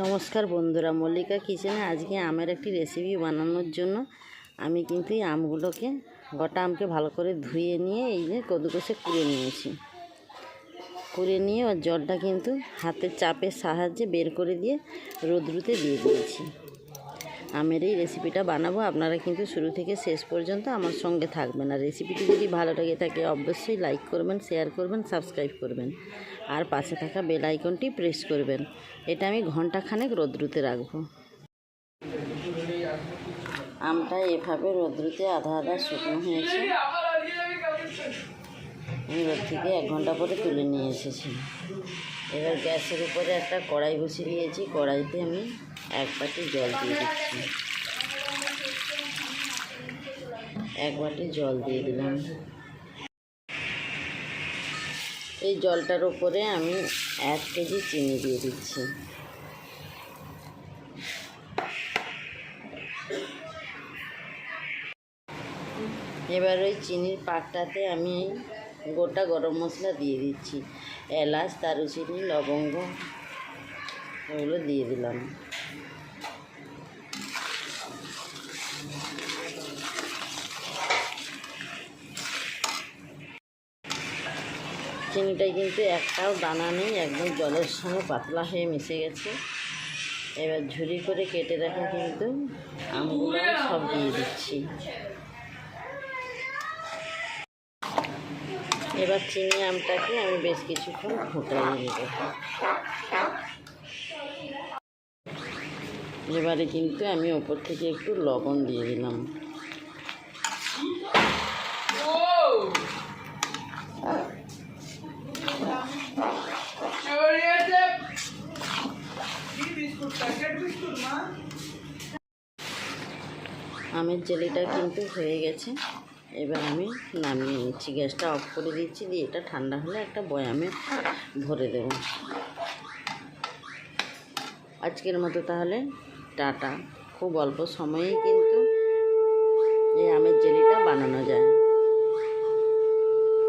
নমস্কার বন্ধুরা, মল্লিকা কিচেনে আজকে আমের একটি রেসিপি বানানোর জন্য আমি কিন্তু এই আমগুলোকে গোটা আমকে ভালো করে ধুয়ে নিয়ে এই যে কদুকষে কুড়ে নিয়েছি। কুড়ে নিয়ে ওর জলটা কিন্তু হাতের চাপের সাহায্যে বের করে দিয়ে রোদ্রুতে দিয়ে দিয়েছি। আমের এই রেসিপিটা বানাবো। আপনারা কিন্তু শুরু থেকে শেষ পর্যন্ত আমার সঙ্গে থাকবেন। আর রেসিপিটি যদি ভালো লেগে থাকে, অবশ্যই লাইক করবেন শেয়ার করবেন সাবস্ক্রাইব করবেন। আর পাশে থাকা বেল আইকনটি প্রেস করবেন। এটা আমি ঘন্টাখানেক রোদ্রুতে রাখব। আমটা এভাবে রোদ্রুতে আধা আধা শুকনো হয়েছে। আমি রোদ থেকে এক ঘণ্টা পরে তুলে নিয়ে এসেছি। এবার গ্যাসের উপরে একটা কড়াই বসিয়ে দিয়েছি। কড়াইতে আমি এক বাটি জল দিয়ে দিচ্ছি। এক বাটি জল দিয়ে দিলাম। এই জলটার উপরে আমি এক কেজি চিনি দিয়ে দিচ্ছি। এবার ওই চিনির পাকটাতে আমি গোটা গরম মশলা দিয়ে দিচ্ছি। এলাচ, দারুচিনি, লবঙ্গ ওগুলো দিয়ে দিলাম। চিনিটায় কিন্তু একটাও দানা নেই, একদম জলের সঙ্গে পাতলা হয়ে মিশে গেছে। এবার ঝুরি করে কেটে রাখা কিন্তু আমগুলো সব দিয়ে দিচ্ছি। এবার চিনি আমটাকে আমি বেশ কিছুক্ষণ ফুটাইয়ে নেব। এবারে কিন্তু আমি ওপর থেকে একটু লবণ দিয়ে দিলাম। আমের জেলিটা কিন্তু হয়ে গেছে। এবার আমি নামিয়ে নিচ্ছি। গ্যাসটা অফ করে দিচ্ছি দিয়ে এটা ঠান্ডা হলে একটা বয়ামে ভরে দেব। আজকের মতো তাহলে টাটা খুব অল্প সময়েই কিন্তু এই আমের জেলিটা বানানো যায়।